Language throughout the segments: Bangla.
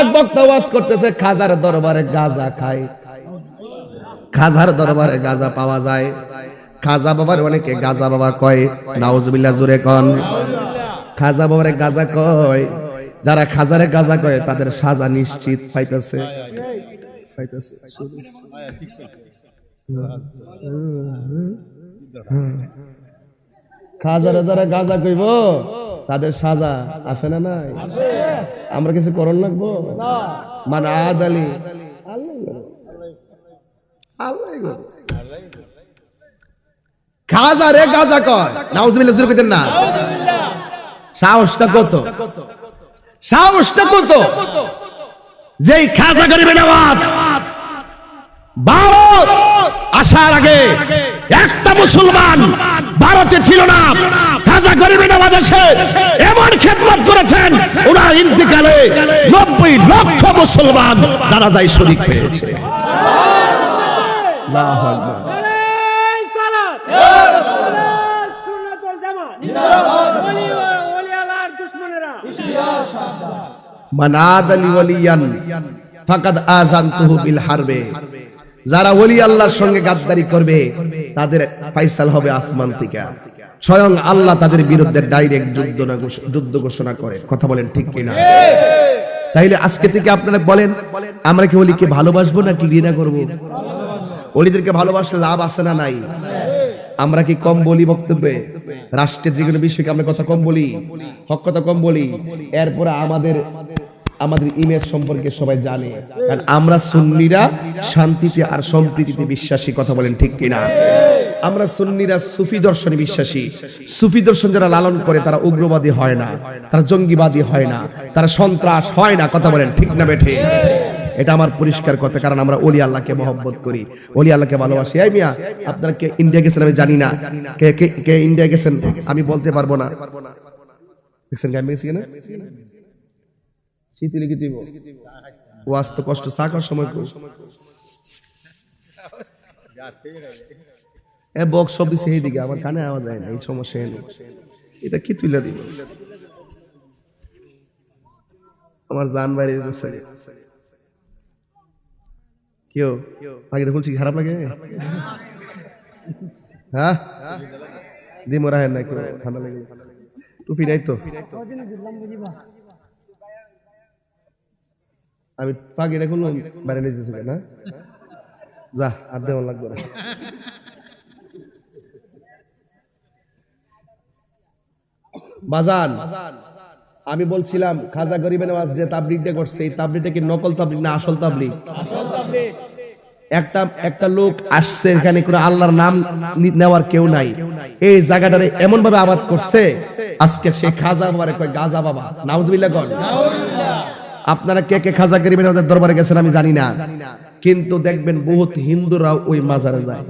এক বক্তা ওয়াজ করতেছে খাজার দরবারে গাজা খায়। খাজার দরবারে গাজা পাওয়া যায়। খাজা বাবার অনেকে গাজা বাবা কয় নাউজুবিল্লাহ জুরে কন। খাজা বাবারে গাজা কয় যারা খাজারে গাজা কয় তাদের সাজা নিশ্চিত পাইতেছে পাইতেছে। খাজারে যারা গাজা কইব তাদের সাজা আছে না নাই? আমরা কিছু করণ লাগবো? মানে আদ আলী। খাজা রে গাজা কয়। নাউজুবিল্লাহ কইতেন না। সাহসটা কত? সাহসটা কত? যেই খাজা গরিবের আওয়াজ ভারত আসার আগে একটা মুসলমান ভারতে ছিল না। খাজা গরিবের এসে এমন খেদমত করেছেন ওরা ইন্তিকালে নব্বই লক্ষ মুসলমান তারা যাই শরীক। ওয়ালিয়ান ফাকাদ বিল হারবে। যারা ওলি আল্লাহর সঙ্গে গাদ্দারি করবে তাদের ফাইসাল হবে আসমান থেকে। স্বয়ং আল্লাহ তাদের বিরুদ্ধে ডাইরেক্ট যুদ্ধ না যুদ্ধ ঘোষণা করে কথা বলেন ঠিক কিনা? তাইলে আজকে থেকে আপনারা বলেন, আমরা কি ওলিকে ভালোবাসবো না কি ঘৃণা করব? ওলিদেরকে ভালোবাসলে লাভ আছে না নাই? আমরা কি কম বলি বক্তব্যে? রাষ্ট্রের যে কোনো বিষয়কে আমরা কথা কম বলি? হক কথা কম বলি? এরপরে আমাদের আমাদের ইমেজ সম্পর্কে সবাই জানে। কারণ আমরা সুন্নিরা শান্তিতে আর সম্প্রীতিতে বিশ্বাসী, কথা বলেন ঠিক কিনা? আমরা সুন্নিরা সুফি দর্শনে বিশ্বাসী। সুফি দর্শন যারা লালন করে, তারা উগ্রবাদী হয় না, তারা জঙ্গিবাদী হয় না, তারা সন্ত্রাস হয় না, কথা বলেন ঠিক না বেঠে? এটা আমার পরিষ্কার কথা, কারণ আমরা অলি আল্লাহকে মহব্বত করি। অলি আল্লাহকে ভালোবাসি। এই মিয়া, আপনারা কে ইন্ডিয়া গেছেন আমি জানি না। কে কে ইন্ডিয়া গেছেন আমি বলতে পারব না। দেখছেন গায়ে গেছি না শীতলি কি দিব? ওয়াজ কষ্ট, চা করার সময় কই? এ বক্স সব দিছে এই দিকে আমার কানে আওয়াজ যায় না এই সমস্যা নেই এটা কি তুইলা দিব? আমার জান বাইরে যেতেছে কেউ আগে বলছি খারাপ লাগে? হ্যাঁ? দিমো রাহেন না কেউ ঠান্ডা লাগে টুপি নাই তো? আমি পাগিটা করলাম বাইরে নিয়ে যেতেছি না? যা আর দেওয়া লাগবে না। বাজান, আমি বলছিলাম, খাজা গরিবের নামাজ যে তাবলিগটা করছে, এই তাবলিগটা কি নকল তাবলিগ না আসল তাবলিগ? একটা একটা লোক আসছে এখানে কোনো আল্লাহর নাম নেওয়ার কেউ নাই। এই জায়গাটারে এমন ভাবে আবাদ করছে, আজকে সে খাজা বাবারে কয়, গাজা বাবা, নাউজুবিল্লাহ কর আপনারা কে কে খাজা গরিবের নামাজের দরবারে গেছেন আমি জানি না, কিন্তু দেখবেন বহুত হিন্দুরাও ওই মাজারে যায়।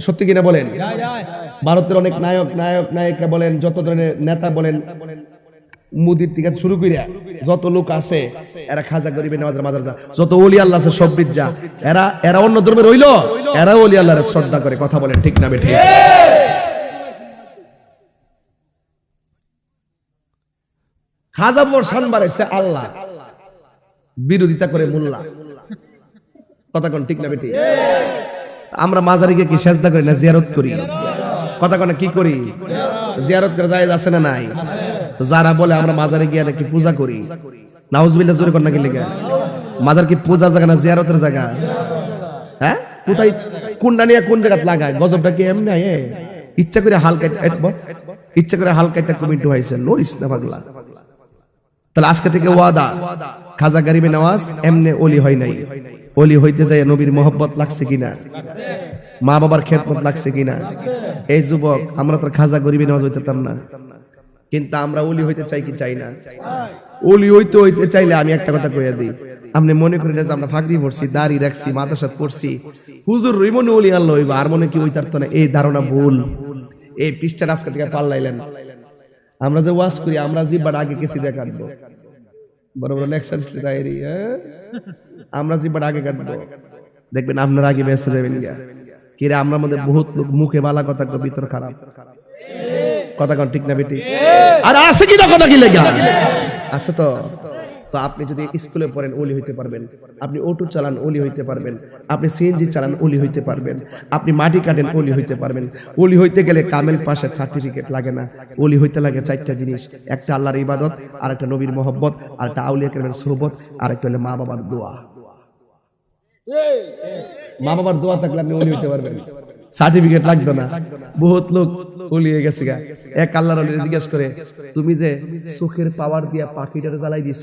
সত্যি কিনা বলেন? ভারতের অনেক নায়ক নায়ক নায়িকা বলেন যত ধরনের নেতা বলেন মুদির থেকে শুরু করে যত লোক আছে এরা খাজা গরিবে নামাজের মাজার যা যত ওলি আল্লাহ আছে সব যা। এরা এরা অন্য ধর্মের রইল? এরা ওলি আল্লাহর শ্রদ্ধা করে কথা বলেন ঠিক না বেঠিক খাজা বর শান বাড়াইছে আল্লাহ বিরোধিতা করে মোল্লা। কথা কোন ঠিক না বেটি আমরা মাজারিকে কি সেজদা করি না জিয়ারত করি? কথা কোন কি করি? জিয়ারত করে যায় আছে না নাই? যারা বলে আমরা মাজারে গিয়ে নাকি পূজা করি, নাউজবিল্লাহ জোরে নাকি লেগে? মাজার কি পূজার জায়গা না জিয়ারতের জায়গা? হ্যাঁ? কোথায় কোনটা নিয়ে কোন জায়গাত লাগায়? গজবটা কি এমনি? ইচ্ছা করে হালকা ইচ্ছা করে হালকা একটা কমিটি হয়েছে। লরিস না পাগলা। তাহলে আজকে থেকে ওয়াদা। খাজা গরিবে নওয়াজ এমনে ওলি হয় নাই। ওলি হইতে যায় নবীর মোহব্বত লাগছে কিনা? মা বাবার খেদমত লাগছে কিনা? এই যুবক আমরা তো খাজা গরিবে নওয়াজ হইতেতাম না। কিন্তু আমরা ওলি হইতে চাই কি চাই না? ওলি হইতে হইতে চাইলে আমি একটা কথা কইয়া দিই। আপনি মনে করেন যে আমরা ফাগরি পড়ছি দাড়ি রাখছি মাদ্রাসাত পড়ছি। হুজুর রইমনে ওলি আল্লাহ হইবা আর মনে কি হইতার তো না? এই ধারণা ভুল। এই পৃষ্ঠাটা আজকে থেকে পাল্লাইলেন। আমরা যে ওয়াশ করি আমরা জিব্বার আগে কেসি দিয়ে কাটবো। বড় বড় লেকচার ডায়েরি আমরা জিব্বার আগে কাটবো। দেখবেন আপনার আগে বেঁচে যাবেন গিয়া। কিরে আমরা মধ্যে বহুত লোক মুখে বালা কথা কয়, ভিতর খারাপ। কথা কন ঠিক না বেটি? আর আছে কি না কথা কি লেগা? আছে তো? তো আপনি যদি স্কুলে পড়েন ওলি হইতে পারবেন। আপনি অটো চালান ওলি হইতে পারবেন। আপনি সিএনজি চালান ওলি হইতে পারবেন। আপনি মাটি কাটেন ওলি হইতে পারবেন। ওলি হইতে গেলে কামেল পাশের সার্টিফিকেট লাগে না। ওলি হইতে লাগে চারটা জিনিস। একটা আল্লাহর ইবাদত আর একটা নবীর মহব্বত আর একটা আউলিয়া কেরামের সোহবত আর একটা হলো মা বাবার দোয়া। মা বাবার দোয়া থাকলে আপনি ওলি হইতে পারবেন। সার্টিফিকেট লাগবে না। বহুত লোক ওলিয়ে গেছে গা। এক আল্লাহর ওলি জিজ্ঞেস করে, তুমি যে চোখের পাওয়ার দিয়া পাখিটারে জ্বালাই দিছ,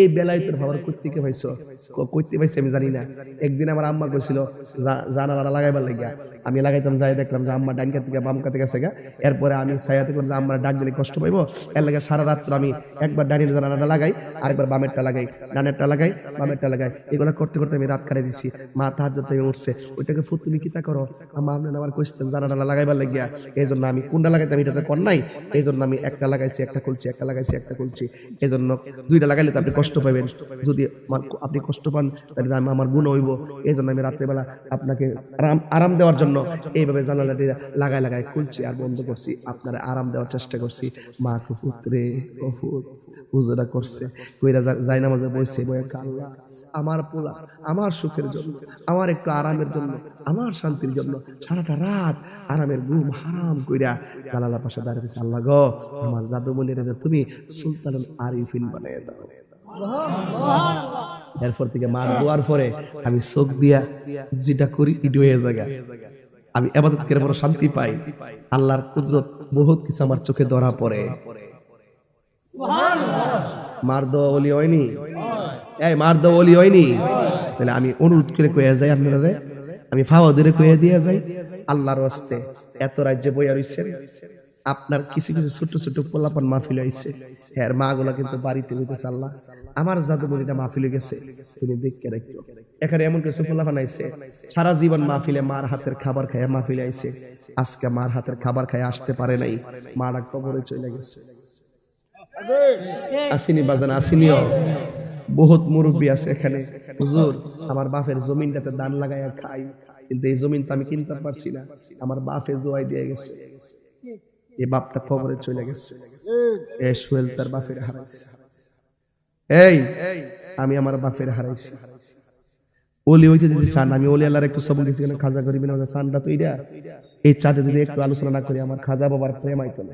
এই বেলায় তোর পাওয়ার করতে কে পাইছো? করতে পাইছে আমি জানি না। একদিন আমার আম্মা কইছিল জানালাটা লাগাইবার লাগিয়া। আমি লাগাইতাম, যাই দেখলাম যে আম্মা ডাইনকা থেকে বামকা থেকে গেছে গা। এরপরে আমি সায়াতে করে যে আম্মার ডাক দিলে কষ্ট পাইবো, এর লাগে সারা রাত্র আমি একবার ডাইনের জানালাটা লাগাই, আরেকবার বামেরটা লাগাই, ডানেরটা লাগাই, বামেরটা লাগাই। এগুলো করতে করতে আমি রাত কাটাই দিছি। মা তাহার জন্য উঠছে। ওইটাকে ফুট তুমি কিতা করো আমা আপনি আমার কইতেন জানালা লাগাইবার লাগিয়া এই জন্য আমি কোনটা লাগাইতাম, এটা তো কর নাই। এই জন্য আমি একটা লাগাইছি, একটা খুলছি, একটা লাগাইছি, একটা খুলছি। এই জন্য দুইটা লাগাইলে তো আপনি কষ্ট পাবেন যদি আপনি কষ্ট পান, তাহলে আমি- আমার গুণ হইব। এই জন্য আমি রাত্রেবেলা আপনাকে আরাম আরাম দেওয়ার জন্য এইভাবে জানালাটি লাগাই লাগাই খুলছি আর বন্ধ করছি। আপনারা আরাম দেওয়ার চেষ্টা করছি। মা কুপুত্রে কপুত হুজুরা করছে, কইরা যাই নামাজে বসে বয়ে আল্লাহ আমার পোলা, আমার সুখের জন্য, আমার একটু আরামের জন্য, আমার শান্তির জন্য সারাটা রাত আরামের ঘুম হারাম কইরা জানালার পাশে দাঁড়িয়ে গেছে আল্লাহ গো, আমার জাদুমণির তুমি সুলতান আরিফিন বানিয়ে দাও। এরপর থেকে মার দোয়ার পরে আমি চোখ দিয়া যেটা করি, ইট হয়ে জায়গা। আমি আবাদত করে বড় শান্তি পাই। আল্লাহর কুদরত বহুত কিছু আমার চোখে ধরা পড়ে। আমি অনুরোধ করে কয়ে যাই আপনারা যাই আমি ফাওয়া ধরে কয়ে দিয়ে যাই, আল্লাহর হস্তে এত রাজ্যে বইয়া রইছেন, আপনার কিছু কিছু ছোট ছোট পোলাপান মাহফিল হয়েছে হ্যাঁ মা গুলা কিন্তু বাড়িতে হইতেছে আল্লাহ। আমার জাদুমণিটা মাহফিলে গেছে, তুমি দেখকে রাখো এখানে এমন কিছু পোলাপান আইছে, সারা জীবন মাহফিলে মার হাতের খাবার খায় মাহফিলে আইছে। আজকে মার হাতের খাবার খায় আসতে পারে নাই, মারা কবরে চলে গেছে। আসিনি বাজান, আসিনিও। বহুত মুরব্বী আছে এখানে। হুজুর, আমার বাপের জমিনটাতে দান লাগাইয়া খাই। কিন্তু এই জমিন তো আমি কিনতে পারছি না। আমার বাপে জোয়াই দিয়ে গেছে। এই বাপটা কবরে চলে গেছে। এ সোহেল তার বাপের হারাইছে। এই, আমি আমার বাপের হারাইছি। ওলি হইতে যদি চান, আমি ওলি আল্লাহর একটু সবল দিচ্ছি খাজা করিবি না চানটা তো এটা এই চাঁদে যদি একটু আলোচনা না করি, আমার খাজা বাবার প্রেম আইতো না।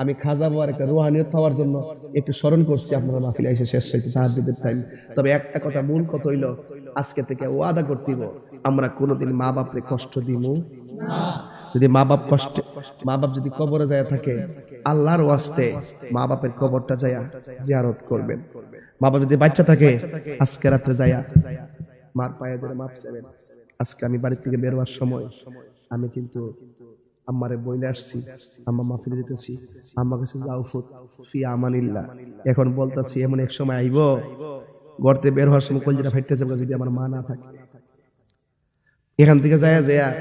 আমি খাজা বাবার একটা রুহানিয়ত হওয়ার জন্য একটু স্মরণ করছি, আপনারা মাহফিলে এসে শেষ হইতে তাহাজ্জুদের টাইম তবে একটা কথা মূল কথা হইল, আজকে থেকে ওয়াদা করতেইব আমরা কোনোদিন মা বাপরে কষ্ট দিব যদি মা বাপ কষ্ট মা বাপ যদি কবরে যায় থাকে, আল্লাহর ওয়াস্তে মা বাপের কবরটা যায়া জিয়ারত করবেন। মা বাপ যদি বাচ্চা থাকে, আজকে রাত্রে যায়া মার পায়ে ধরে মাপ চাইবেন। আজকে আমি বাড়ি থেকে বের হওয়ার সময় আমি কিন্তু আম্মারে বইলে আসছি, আম্মা মাফিলে দিতেছি। আম্মা কাছে যাও ফুট ফি আমানিল্লাহ। এখন বলতাছি, এমন এক সময় আইব গড়তে বের হওয়ার সময় কলজিটা ফাইটতে যাবে যদি আমার মা না থাকে। এখান থেকে যায় যায়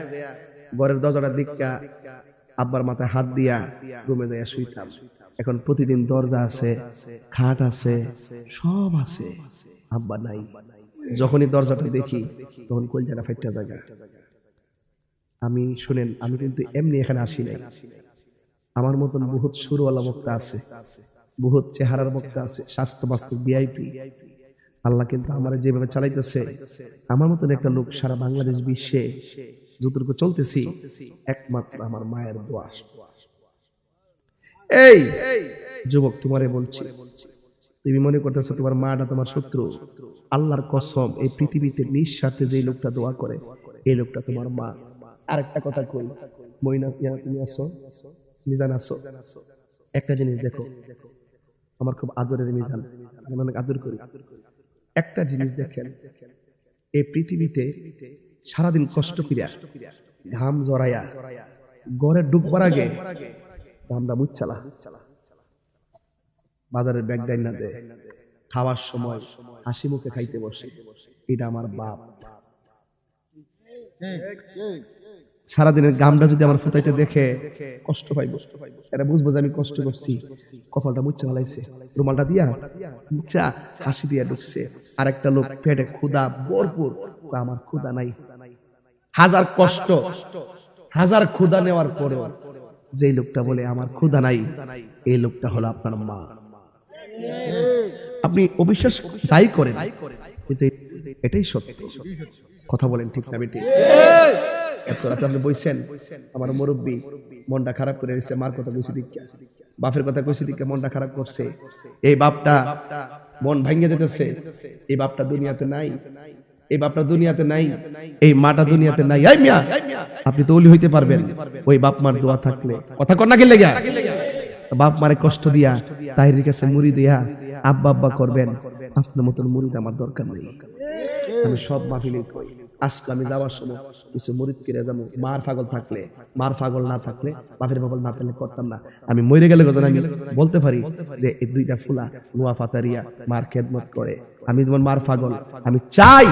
ঘরের দরজাটার দিকটা আব্বার মাথায় হাত দিয়া রুমে যাইয়া শুইতাম। এখন প্রতিদিন দরজা আছে, খাট আছে, সব আছে। আব্বা নাই। যখনই দরজাটা দেখি, তখন কলজাটা ফাইটটা জায়গা আমি, শুনেন, আমি কিন্তু এমনি এখানে আসি নাই। আমার মতন বহুত সুরওয়ালা বক্তা আছে, বহুত চেহারার বক্তা আছে স্বাস্থ্য বাস্তব বিআইপি আল্লাহ কিন্তু আমার যেভাবে চালাইতেছে, আমার মতন একটা লোক সারা বাংলাদেশ বিশ্বে যতটুকু চলতেছি, একমাত্র আমার মায়ের দোয়া। এই, যুবক, তোমারে বলছি, তুমি মনে করতেছো তোমার মাটা তোমার শত্রু? আল্লাহর কসম, এই পৃথিবীতে নিঃস্বার্থে যে লোকটা দোয়া করে, এই লোকটা তোমার মা। আরেকটা কথা কই। মইনা, ইয়া, তুমি আসো মিজান আসো একটা জিনিস দেখো, আমার খুব আদরের মিজান, আমি অনেক আদর করি। একটা জিনিস দেখেন, এই পৃথিবীতে সারাদিন কষ্ট করিয়া ঘাম জড়াইয়া গড়ে ডুববার আগে ঘামটা মুচ্ছালা বাজারের ব্যাগ ডাইন না দেয়, খাওয়ার সময় হাসি মুখে খাইতে বসে। এটা আমার বাপ। সারাদিনের গামটা যদি আমার ফুটাইতে দেখে, কষ্ট পাইব এটা বুঝব যে আমি কষ্ট করছি। কপালটা মুচ্ছা ফেলাইছে রুমালটা দিয়া মুচ্ছা হাসি দিয়া ঢুকছে। আর একটা লোক পেটে ক্ষুদা ভরপুর। আমার ক্ষুদা নাই। হাজার কষ্ট, হাজার ক্ষুদা নেওয়ার পরে যেই লোকটা বলে, আমার ক্ষুদা নাই, এই লোকটা হলো আপনার মা। আপনি অবিশ্বাস যাই করেন, কিন্তু এটাই সত্য। কথা বলেন ঠিক না বেটি? এত রাতে আপনি বইছেন আমার মুরব্বী মনটা খারাপ করে দিচ্ছে মার কথা কইছে দিকে। বাপের কথা কইছে দিকে মনটা খারাপ করছে। এই বাপটা মন ভাঙ্গে যেতেছে। এই বাপটা দুনিয়াতে নাই। এই বাপটা দুনিয়াতে নাই। এই মাটা দুনিয়াতে নাই। এই মিয়া আপনি তো ওলি হইতে পারবেন। ওই বাপ মার দোয়া থাকলে। কথা কর না গেলে গা বাপ মারে কষ্ট দিয়া তাহিরের কাছে মুড়ি দিয়া আব্বা আব্বা করবেন। আপনার মতন মুড়িদ আমার দরকার নেই। আমি সব মাহফিলে কই আজকে আমি যাওয়ার সময় কিছু মুরিদ কিনে যাব। মার ফাগল থাকলে মার ফাগল না থাকলে বাপের পাগল না থাকলে করতাম না। আমি মরে গেলে গজন আমি বলতে পারি যে এই দুইটা ফুলা নোয়া ফাতারিয়া মার খেদমত করে। আমি যেমন মার ফাগল আমি চাই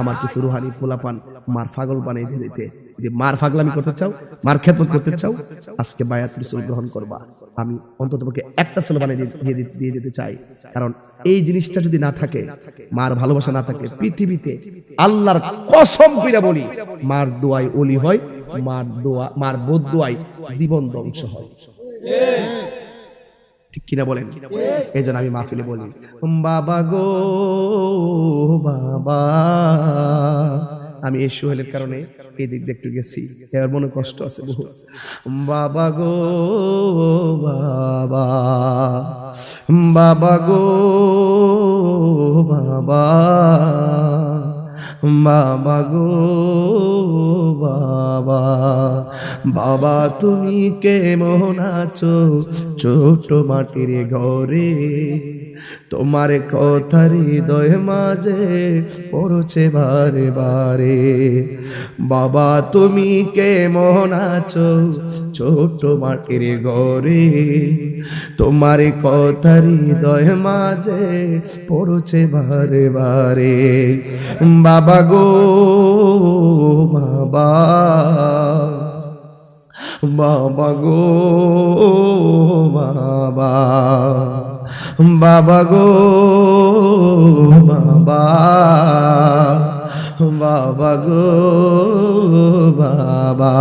আমার কিছু রুহানি ফুলা পান মার ফাগল বানিয়ে দিতে। যে মার পাগলামি করতে চাও, মার খেদমত করতে চাও, আজকে বায়াত রসুল গ্রহণ করবা। আমি অন্তত একটা ছেলে বানিয়ে দিয়ে- দিয়ে যেতে চাই। কারণ এই জিনিসটা যদি না থাকে, মার ভালোবাসা না থাকে, পৃথিবীতে আল্লাহর কসম কইরা বলি, মার দোয়াই ওলি হয়, মার দোয়া মার বোধ দোয়াই জীবন ধ্বংস হয়। ঠিক কিনা বলেন? এই জন্য আমি মাহফিলে বলি, বাবা গো, বাবা। আমি এই সোহেলের কারণে এই দিক দেখতে গেছি। এবার মনে কষ্ট আছে বহু বাবা গো, বাবা। বাবা গো, বাবা। বাবা গো, বাবা। বাবা, তুমি কেমন আছো? ছোট মাটির ঘরে। তোমার কথার হৃদয় মাঝে পড়ছে বারে বারে বাবা, তুমি কেমন আছো? ছোট মাটির ঘরে তোমার কথার হৃদয় মাঝে পড়ছে বারে বারে বাবা গো, বাবা বাবা গো, বাবা। বাবা গো, বাবা। বাবা গো, বাবা।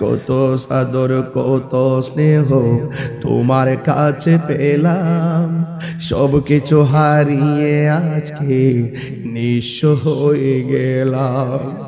কত সাদর, কত স্নেহ তোমার কাছে পেলাম। সব কিছু হারিয়ে আজকে নিঃস্ব হয়ে গেলাম।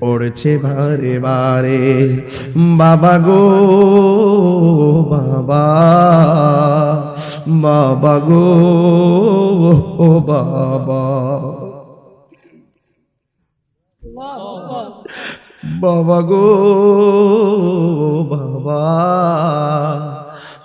পড়ছে বারে বারে বাবা গো বাবা বাবা গো ও বাবা। বাবা গো বাবা।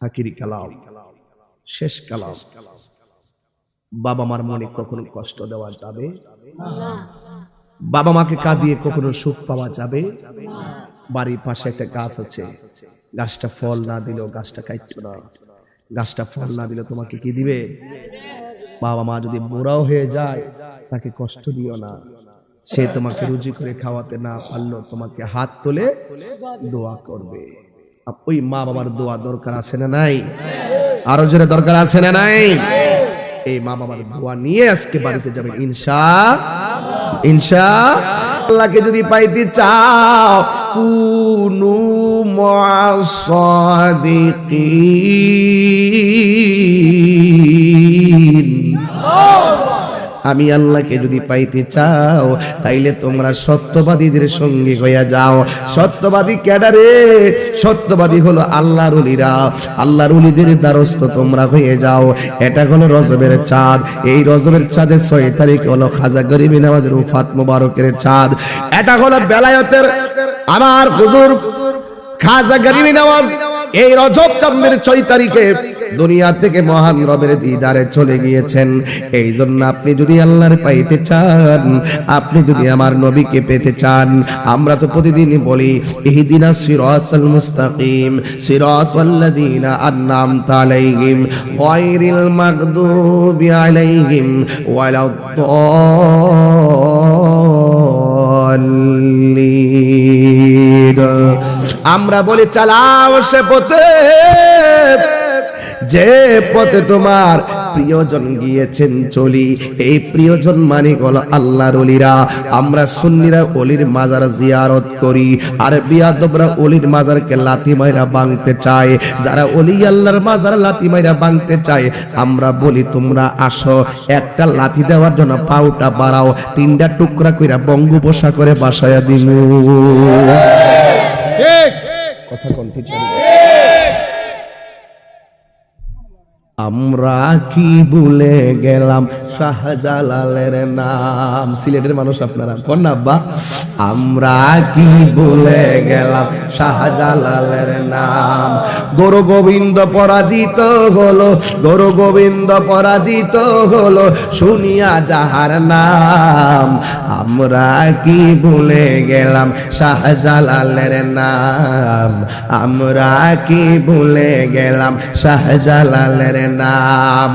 আকিরি কালাম, শেষ কালাম। বাবা মার মনে কখনো কষ্ট দেওয়া যাবে? বাবা মাকে কাঁদিয়ে কখনো সুখ পাওয়া যাবে? বাড়ির পাশে একটা গাছ আছে। গাছটা ফল না দিলেও গাছটা কাইত না। গাছটা ফল না দিলে তোমাকে কি দিবে? বাবা মা যদি বুড়াও হয়ে যায়, তাকে কষ্ট দিও না। সে তোমাকে রুজি করে খাওয়াতে না পারল তোমাকে হাত তুলে দোয়া করবে। ওই মা বাবার দোয়া দরকার আছে না নাই? আরও জোরে দরকার আছে না নাই? এই মা বাবার দোয়া নিয়ে আজকে বাড়িতে যাবেন, ইনশা ইনশা। আল্লাহকে যদি পাইতে চাও, কুনু মুসাদিকিন। আমি আল্লাহকে যদি পাইতে চাও, তাইলে তোমরা সত্যবাদীদের সঙ্গে হইয়া যাও। সত্যবাদী ক্যাডারে? সত্যবাদী হলো আল্লাহর উলিরা আল্লাহর উলিদের দ্বারস্থ তোমরা হয়ে যাও। এটা হলো রজবের চাঁদ। এই রজবের চাঁদের ছয় তারিখ হলো খাজা গরিবী নামাজের উফাত মুবারকের চাঁদ। এটা হলো বেলায়তের আমার হুজুর খাজা গরিবী নামাজ। এই রজব চাঁদের ছয় তারিখে দুনিয়া থেকে মহান রবের দিদারে চলে গিয়েছেন। এই জন্য আপনি যদি আল্লাহর পাইতে চান, আপনি যদি আমার নবীকে পেতে চান, আমরা তো প্রতিদিনই বলি, ইহদিনা সিরাতাল মুস্তাকিম, সিরাতাল্লাযীনা আন'আমতা আলাইহিম, গায়রিল মাগদুবি আলাইহিম ওয়ালাদ আমরা বলি, চালাও সে পথে। যে পথে তোমার প্রিয়জন গিয়েছেন চলি এই প্রিয়জন মানে হলো আল্লাহর অলিরা। আমরা সুন্নিরা অলির মাজার জিয়ারত করি আর বিয়াদবরা অলির মাজারকে লাথি মাইরা ভাঙতে চায়। যারা অলি আল্লাহর মাজার লাথি মাইরা ভাঙতে চায় আমরা বলি তোমরা আসো একটা লাথি দেওয়ার জন্য পাউটা বাড়াও তিনটা টুকরা কইরা বঙ্গোপসা করে বাসায়া দিমু। কথা কোন ঠিক আমরা কি ভুলে গেলাম? শাহজালালের নাম। সিলেটের মানুষ আপনারা। কোন আব্বা আমরা কি ভুলে গেলাম? শাহজালালের নাম। গরু গোবিন্দ পরাজিত হলো, গরু গোবিন্দ পরাজিত হলো, শুনিয়া যাহার নাম। আমরা কি ভুলে গেলাম? শাহজালালের নাম। আমরা কি ভুলে গেলাম? শাহজালালের নাম।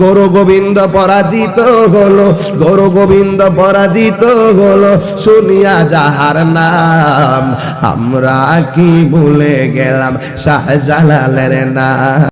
গরু গোবিন্দ পরাজিত হলো, গরু গোবিন্দ পরাজিত হলো, শুনিয়া যাহার নাম, আমরা কি ভুলে গেলাম শাহজালালের নাম।